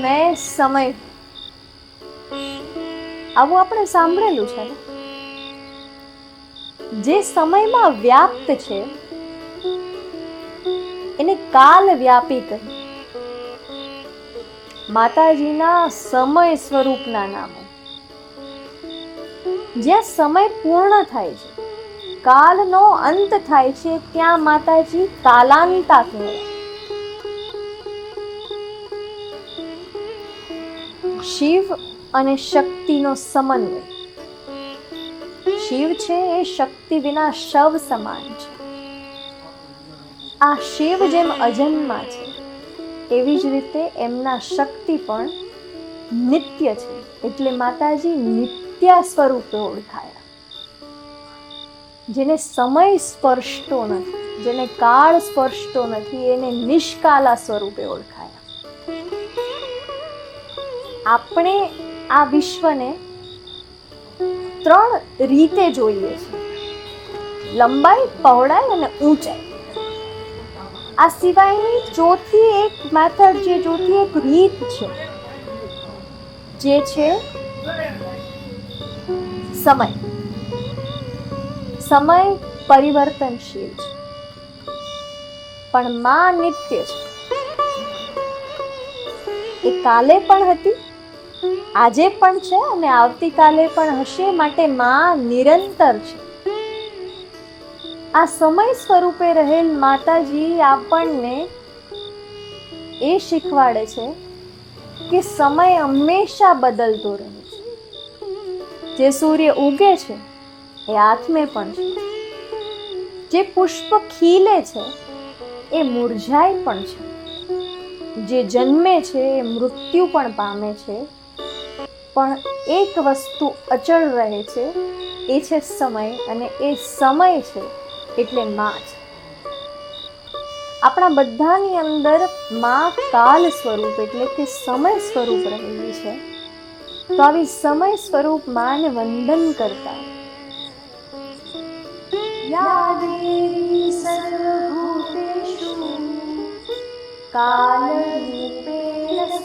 મેં સમય આવું આપણે સાંભળેલું છે ને? જે સમયમાં વ્યાપ્ત છે, એને કાલ વ્યાપી કહે. માતાજીના સમય સ્વરૂપના નામો. જ્યાં સમય પૂર્ણ થાય છે, કાલનો અંત થાય છે, ત્યાં માતાજી કાલાંતા કહેવાય. શિવ અને શક્તિનો સમન્વય. શિવ છે એ શક્તિ વિના શવ સમાન છે. આ શિવ જેમ અજન્મા છે એવી જ રીતે એમના શક્તિ પણ નિત્ય છે, એટલે માતાજી નિત્યા સ્વરૂપે ઓળખાયા. જેને સમય સ્પર્શતો નથી, જેને કાળ સ્પર્શતો નથી, એને નિષ્કાલા સ્વરૂપે ઓળખાયા. આપણે આ વિશ્વને ત્રણ રીતે જોઈએ છે. લંબાઈ, પહોળાઈ અને ઊંચાઈ. આ સિવાયની ચોથી એક મેથડ જે ચોથી એક રીત છે, જે છે સમય. સમય પરિવર્તનશીલ છે, પણ માં નિત્ય છે. એ કાલે પણ હતી આજે પણ છે અને આવતીકાલે પણ હશે માટે માં નિરંતર છે. આ સમય સ્વરૂપે રહેલ માતાજી આપણને એ શીખવાડે છે કે સમય હંમેશા બદલતો રહે છે. જે સૂર્ય ઉગે છે, એ આત્મે પણ છે. જે પુષ્પ ખીલે છે, એ મુરઝાય પણ છે. જે જન્મે છે, એ મૃત્યુ પણ પામે છે પણ એક વસ્તુ અચળ રહે છે, એ છે સમય અને એ સમય છે એટલે માં છે આપણા બધાની અંદરમાં કાલ સ્વરૂપ એટલે કે સમય સ્વરૂપ રહેલી છે. તો આવી સમય સ્વરૂપ માને વંદન કરતા. કાલ દેવી સંસ્થિતા કાલરૂપેણ